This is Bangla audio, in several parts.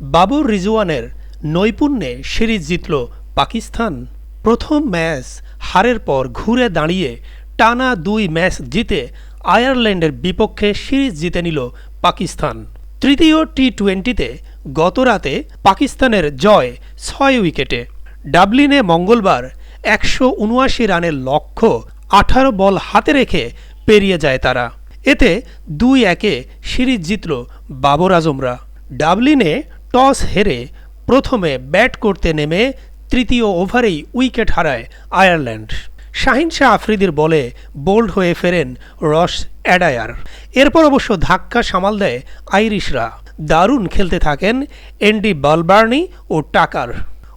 বাবর রিজওয়ানের নৈপুণ্যে সিরিজ জিতল পাকিস্তান। প্রথম ম্যাচ হারের পর ঘুরে দাঁড়িয়ে টানা দুই ম্যাচ জিতে আয়ারল্যান্ডের বিপক্ষে সিরিজ জিতে নিল পাকিস্তান। তৃতীয় টি টোয়েন্টিতে গতরাতে পাকিস্তানের জয় ছয় উইকেটে। ডাবলিনে মঙ্গলবার একশো উনআশি রানের লক্ষ্য আঠারো বল হাতে রেখে পেরিয়ে যায় তারা। এতে দুই একে সিরিজ জিতল বাবর আজমরা। ডাবলিনে টস হেরে প্রথমে ব্যাট করতে নেমে তৃতীয় ওভারেই উইকেট হারায় আয়ারল্যান্ড। শাহিন শাহ আফ্রিদির বলে বোল্ড হয়ে ফেরেন রস অ্যাডায়ার। এরপর অবশ্য ধাক্কা সামাল দেয় আইরিশরা। দারুণ খেলতে থাকেন এন্ডি বালবার্নি ও টাকার।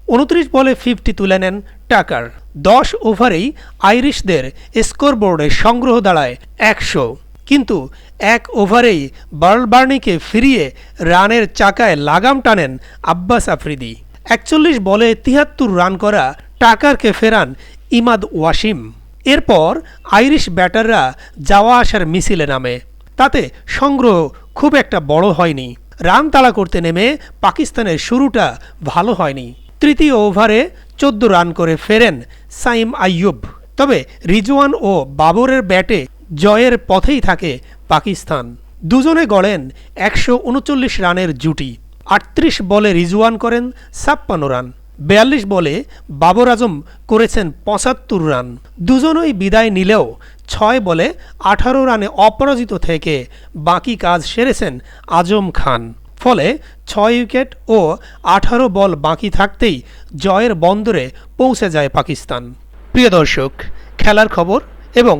উনত্রিশ বলে ফিফটি তুলে নেন টাকার। দশ ওভারেই আইরিশদের স্কোরবোর্ডে সংগ্রহ দাঁড়ায় একশো। কিন্তু এক ওভারেই বার্লবার্নিকে ফিরিয়ে রানের চাকায় লাগাম টানেন আব্বাস আফ্রিদি। একচল্লিশ বলে তিয়াত্তর রান করা টাকারকে ফেরান ইমাদ ওয়াসিম। এরপর আইরিশ ব্যাটাররা যাওয়া আসার মিছিলে নামে। তাতে সংগ্রহ খুব একটা বড় হয়নি। রান তাড়া করতে নেমে পাকিস্তানের শুরুটা ভালো হয়নি। তৃতীয় ওভারে চোদ্দ রান করে ফেরেন সাইম আইয়ুব। তবে রিজওয়ান ও বাবরের ব্যাটে জয়ের পথেই থাকে পাকিস্তান। দুজনে গড়েন একশো উনচল্লিশ রানের জুটি। আটত্রিশ বলে রিজওয়ান করেন, ছাপ্পান্ন রান। বিয়াল্লিশ বলে বাবর আজম করেছেন পঁচাত্তর রান। দুজনই বিদায় নিলেও ছয় বলে আঠারো রানে অপরাজিত থেকে বাকি কাজ সেরেছেন আজম খান। ফলে ছয় উইকেট ও আঠারো বল বাকি থাকতেই জয়ের বন্দরে পৌঁছে যায় পাকিস্তান। প্রিয় দর্শক, খেলার খবর এবং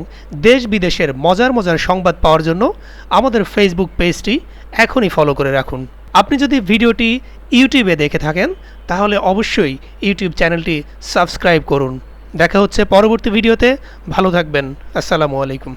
দেশ বিদেশের মজার মজার সংবাদ পাওয়ার জন্য আমাদের ফেসবুক পেজটি এখনই ফলো করে রাখুন। আপনি যদি ভিডিওটি ইউটিউবে দেখে থাকেন, তাহলে অবশ্যই ইউটিউব চ্যানেলটি সাবস্ক্রাইব করুন। দেখা হচ্ছে পরবর্তী ভিডিওতে। ভালো থাকবেন। আসসালামু আলাইকুম।